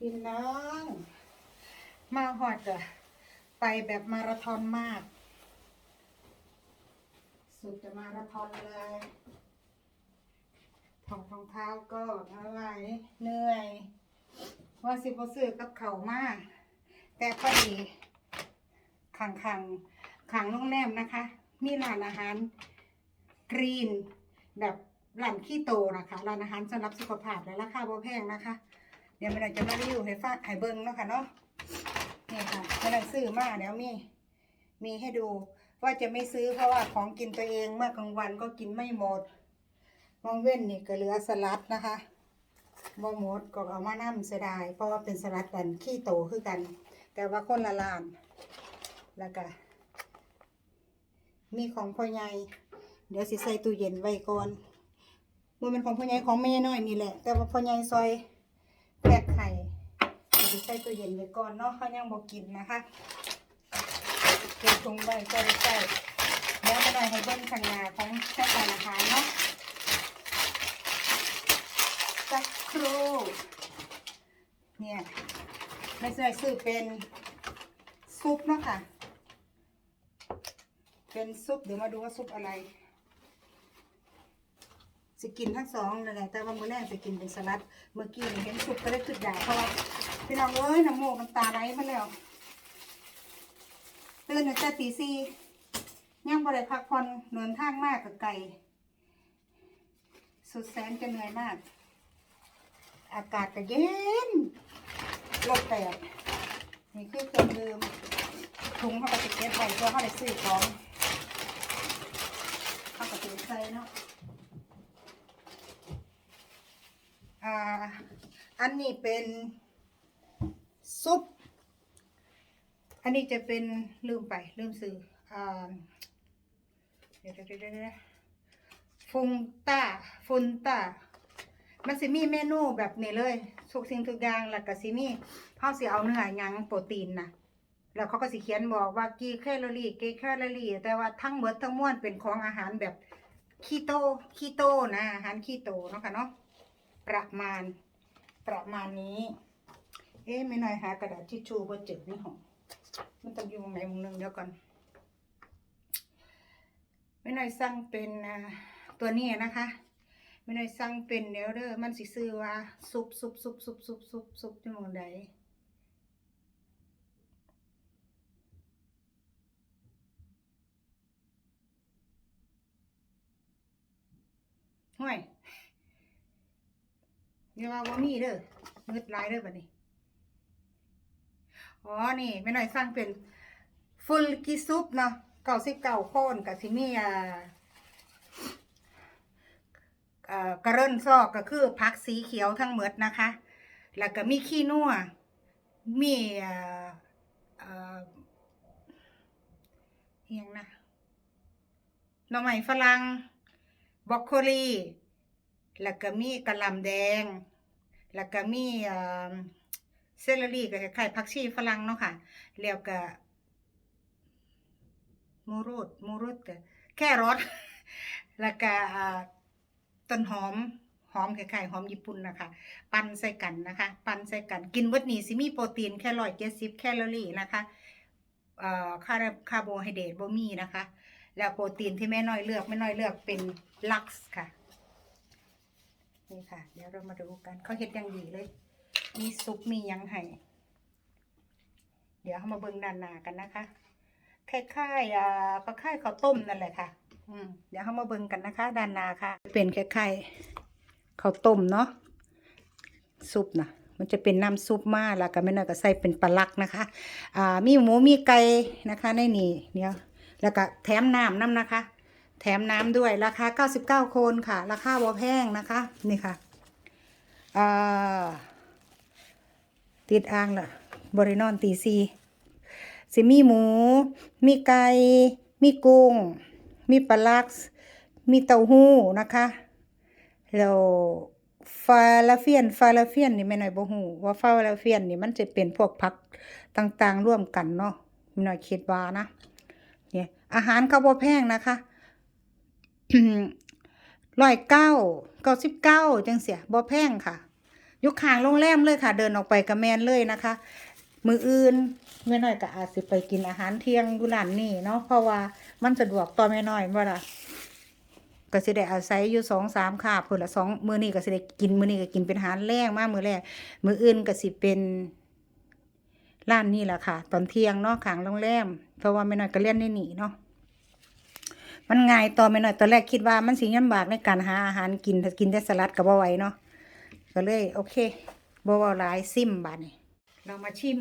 พี่น้อง มาหอดอะไปแบบมาราธอนมาก สุดจะมาราธอนเลยถอดรองเท้าก็ไม่ไหวเหนื่อยว่าสิบซื้อกับเขามาก แต่พอดีขังขังขังโรงแรมนะคะ มีร้านอาหารกรีน แบบร้านขี้โตนะคะร้านอาหารสำหรับสุขภาพและราคาบ่แพงนะคะ เดี๋ยวไม่ได้จะมารีวิวให้ฟังให้เบิ้งเนาะค่ะเนาะนี่ค่ะไม่ได้ซื้อมาเดี๋ยวมีมีให้ดูว่าจะไม่ซื้อเพราะว่าของกินตัวเองเมื่อกลางวันก็กินไม่หมดมองเว้นนี่ก็เหลือสลัดนะคะบ่หมดก็เอามานั่เสียดายเพราะว่าเป็นสลัดกันขี้โตคือกัน แต่ว่าคนละลานแล้วก็มีของพ่อใหญ่เดี๋ยวสิใส่ตู้เย็นไว้ก่อนมันเป็นของพ่อใหญ่ของแม่น้อยนี่แหละ แต่ว่าพ่อใหญ่ซอยแพ็คไข่เดี๋ยว สิใส่ตู้เย็นไว้ก่อนเนาะเขายังบอกกินนะคะเก็บถุงไว้ก็ได้ใส่เดี๋ยวมาหน่อยให้เบิ้งขนาของแค่ทานอาหารเนาะสักครู่เนี่ยไม่ใช่ซื้อเป็นซุปเนาะค่ะเป็นซุปเดี๋ยวมาดูว่าซุปอะไรสิกินทั้งสองนั่นแหละแต่ว่ามื้อแรกสิกินเป็นสลัด เมื่อกี้เห็นซุปก็ได้ขึ้นอยากเพราะว่า พี่น้องเอ้ยน้ำมูกน้ำตาไหลมาแล้วตื่นตั้งแต่ตีสี่ยังบ่ได้พักผ่อนเดินทางมากกับไก่ สุดแสนจะเหนื่อยมาก อากาศก็เย็นลบแปดนี่คือเครื่องดื่มถุงเขาก็จะเก็บไว้เพื่อเขาได้ซื้อของเขาก็จะใส่เนาะอ่าอันนี้เป็น ซุป อันนี้จะเป็นลืมไปลืมซื้อเดี๋ยวเดี๋ยวเดี๋ยวเดี๋ยวฟุงต้าฟุนต้ามันสิมีเมนูแบบนี้เลยทุกสิ่งทุกอย่างแล้วก็สิมีเขาสิเอาเนื้อยังโปรตีนนะแล้วเขาก็สิเขียนบอกว่ากี่แคลอรี่กี่แคลอรี่ แต่ว่าทั้งหมดทั้งมวลเป็นของอาหารแบบคีโตคีโตนะอาหารคีโตเนาะค่ะเนาะประมาณประมาณนี้ เอ๊ะไม่น้อยหากระดาษทิชชู่บ่เจอนี่หองมันต้องอยู่ตรงไหนมุมหนึงเดี๋ยวก่อนไม่น้อยสั่งเป็นตัวนี้นะคะไม่น้อยสั่งเป็นเดี๋ยวเด้อมันสิซื้อว่าซุปซุปซุปซุปซุปซุปซุปที่หมองใดห่วยอย่าว่าว่ามีเด้อมืดลายเด้อบัดนี้ อ๋อ นี่ไม่หน่อยสร้างเป็นฟุลกิซุปเนาะเก่าสิบเก่าโคนกับสิมีอ่าเอ่กระเริ่นซอกก็คือผักสีเขียวทั้งหมดนะคะ แล้วก็มีขี้นัวมีอ่าอ่าเอียงนะหน่อไม้ฝรั่งบรอกโคลี แล้วก็มีกะหล่ำแดง แล้วก็มีอ่อ เซลลารีก็คล้ายๆผักชีฝรั่งเนาะค่ะ แล้วก็มูรูดมูรูดก็แค่รสแล้วก็ต้นหอมหอมคล้ายๆหอมญี่ปุ่นนะคะ ปั่นใส่กันนะคะ ปั่นใส่กันกินเบิดนี้สิมีโปรตีนแค่ร้อยเจ็ดสิบแคลอรี่นะคะเอ่อคาร์คาร์โบไฮเดรตบ่มีนะคะ แล้วโปรตีนที่แม่น้อยเลือกแม่น้อยเลือกเป็นลักซ์ค่ะ นี่ค่ะ เดี๋ยวเรามาดูกันเขาเฮ็ดอย่างดีเลย มีซุปมียังให้เดี๋ยวเขามาเบิ่งด้านหน้ากันนะคะคล้ายๆอ่าคล้ายข้าวต้มนั่นแหละค่ะ อืมเดี๋ยวเขามาเบิ่งกันนะคะด้านหน้าค่ะ เป็นคล้ายๆข้าวต้มเนาะซุปนะมันจะเป็นน้ำซุปมาแล้วก็ไม่น่าก็ใส่เป็นปลาลักนะคะ อ่า มีหมูมีไก่นะคะในนี่เดี๋ยแล้วก็แถมน้ำน้ำนะคะ แถมน้ำด้วยราคา 99 โคนค่ะ ราคาบ่แพงนะคะ นี่ค่ะ อ่า ติดอ่างละบริโนอนตีซีสิมีหมู มีไก่ มีกุ้ง มีปลาลักซ์มีเต้าหู้นะคะ แล้วฟาลาเฟียน ฟาลาเฟียนนี่แม่หน่อยบ่ฮู้ว่าฟาลาเฟียนนี่มันจะเป็นพวกผักต่างๆ ร่วมกันเนาะแม่หน่อยคิดว่านะ เนี่ย อาหารเขาบ่แพงนะคะร้อยเก้าเก้าสิบเก้าจังเสียบ่แพงค่ะ ยุคข้างโรงแรมเลยค่ะ เดินออกไปกับแมนเลยนะคะ มืออื่นแม่น้อยก็อาจสิไปกินอาหารเที่ยงอยู่ร้านนี้เนาะเพราะว่ามันสะดวกต่อแม่น้อยว่าล่ะก็สิได้อาศัยอยู่สองสามคาบเพิ่นละสองมือนี้ก็สิได้กินมือนี้ก็กินเป็นอาหารแรงมากมือแรกมืออื่นก็สิเป็นร้านนี้แหละค่ะ ตอนเที่ยงเนาะขางโรงแรมเพราะว่าแม่น้อยก็เรียนในนี่เนาะมันง่ายต่อแม่น้อยตอนแรกคิดว่ามันสิลำบากในการหาอาหารกินถ้ากินแต่สลัดก็บ่ไหวเนาะ ก็เลย โอเคบว้าหลายซิมบานี้เรามาชิม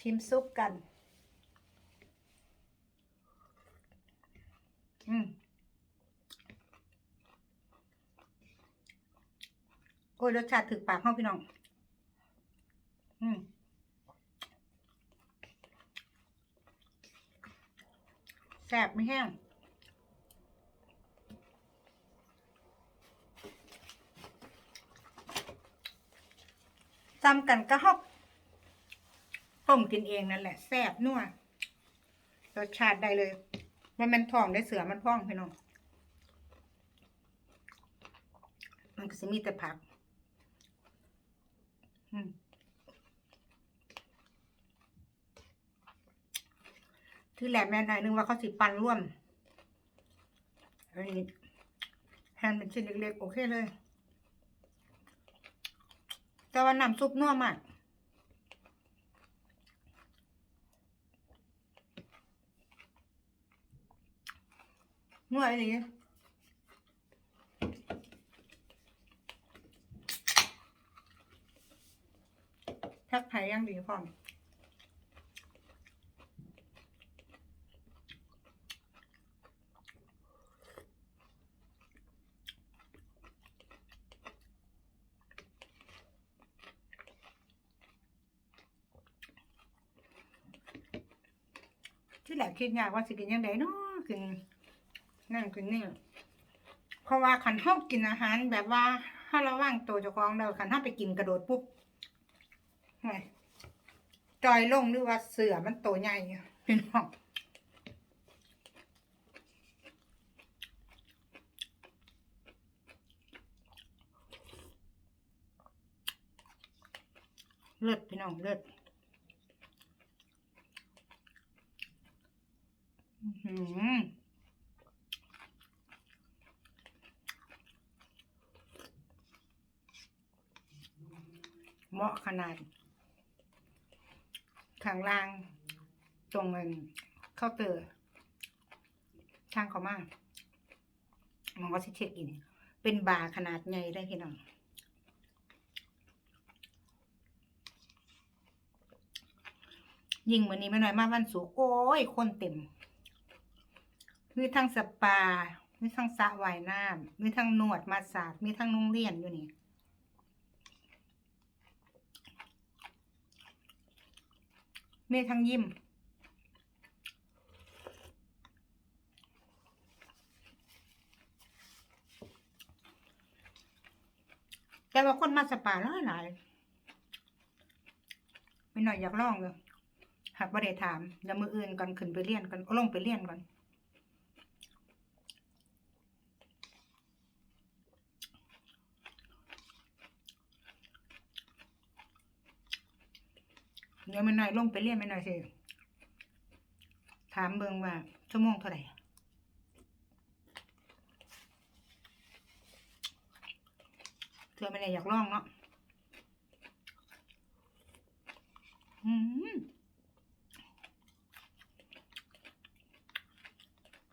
ชิมซุปกัน อืมโอ้ยรสชาติถึกปากเข้าพี่น้อง อืมแซ่บไม่แห้ง จำกันก็ฮอกต้มกินเองนั่นแหละแซ่บนัวรสชาติได้เลยมันมันทองได้เสือมันพ่องพี่น้องมันก็จะมีแต่ผัก อืมที่แหลมแม่นายนึกว่าเขาสิปันร่วมอันนี้แฮนเป็นชิ้นเล็กๆ โอเคเลย แต่ว่าน้ำซุปนัวมากนัวอะไรทักไทยยังดีพร้อม คิดยากว่าสิกินยังไงเนาะกินนั่นกินนี่เพราะว่าขันเฮากินอาหาร แบบว่าถ้าเราว่างตัวเจ้าของเราขันเฮาไปกินกระโดดปุ๊บจอยลงหรือว่าเสือมันโตใหญ่พี่น้องเลือดพี่น้องเลือดอื้อหือ เหมาะขนาด ข้างล่าง ตรงเงินเคาเตอร์ช่างเขามากมันก็สิเช็คอิน เป็นบาร์ขนาดใหญ่ได้พี่น้องยิ่งวันนี้ไม่น้อยมากวันสูงโอ้ย คนเต็ม มีทั้งสปา มีทั้งสระว่ายน้ำมีทั้งนวดมาสาดมีทั้งโรงเรียนอยู่นี่มีทั้งยิมแต่ว่าคนมาสปาหลายหลายไม่หน่อยอยากลองเลยหากว่าได้ถามเดี๋ยวมืออื่นก่อนขึ้นไปเรียนก่อนลงไปเรียนก่อน เดี๋ยวไม่หน่อยลงไปเรียนไม่หน่อยสิถามเบิงว่า ชั่วโมงเท่าไหร่เธอไม่ได้อยากลองเนาะอืม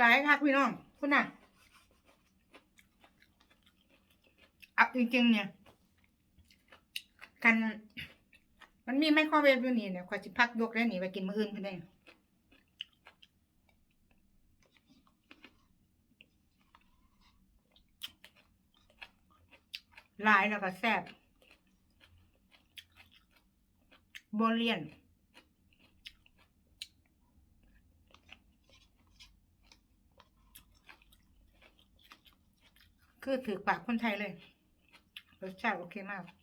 ตายคักพี่น้องคุณน่ะอะจริงๆเนี่ยกัน มันมีไมโครเวฟอยู่นี่เนี่ยขอยสิพักยกได้หนีไปกินมื้ออื่นเพิ่นได้หลายแล้วก็แซ่บบเลียนคือถือปากคนไทยเลยรสชาติโอเคมาก อื้อหือ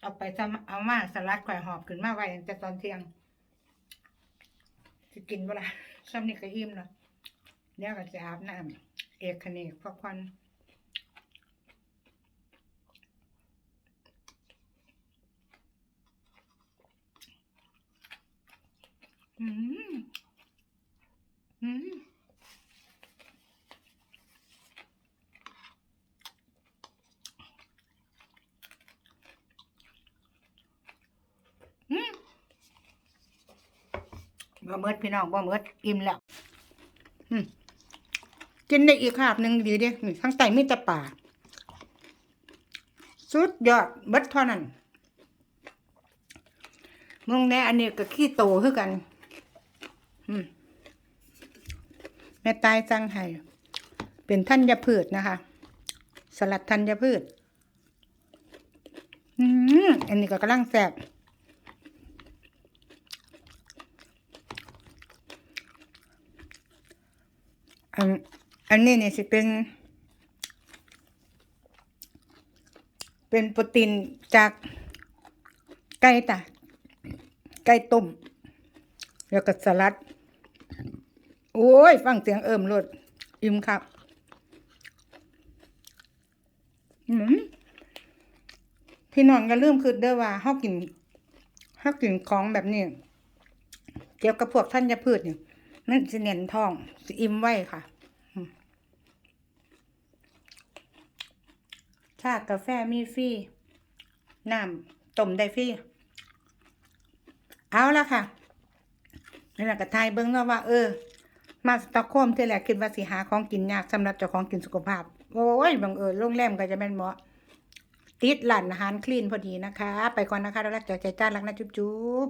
เอาไปทำเอามาสลัดไข่หอบขึ้นมาไว้ตั้งแต่ตอนเที่ยงจะกินเวลาซ้ำนี่ก็อิ่มแล้วเดี๋ยวก็จะอาบน้ำเอกคเนกพักผ่อนอืมอืม บ่เมิดพี่น้องบ่เมิดอิ่มแล้วกินได้อีกคาบหนึ่งดีเด้นี่ข้งใต้มีแต่ป่าสุดยอดเบิดเท่านั้นมึงแน่อันนี้ก็ขี้โตคือกันแม่ตายสั่งให้เป็นธัญพืชนะคะ สลัดธัญพืช อืมอันนี้ก็กำลังแซ่บ อันอันนี้เนี่ยสิเป็น เป็นโปรตีนจากไก่ตะไก่ต้ม แล้วก็สลัด โอ้ย ฟังเสียงเอิ่มรดอิ่มครับพี่น้องก็ลืมคือเด้อว่าเฮากินเฮากินของแบบนี้ เกี่ยวกับพวกธัญพืชเนี่ย มันสิเน้นทองสิอิ่มไว้ค่ะ ชากาแฟมีฟรีน้ำต้มได้ฟรีเอาละค่ะนี่แหละก็ทายเบิ้งเนาะว่า เออ มาสตอกโฮล์มเท่แหละคิดว่าสิหาของกินยากสำหรับเจ้าของกินสุขภาพ โอ้ยบังเอิญโรงแรมก็จะเป็นเหมาะติดหลานอาหารคลีนพอดีนะคะ ไปก่อนนะคะแล้วรักจาใจจ้ารักนะจุ๊บ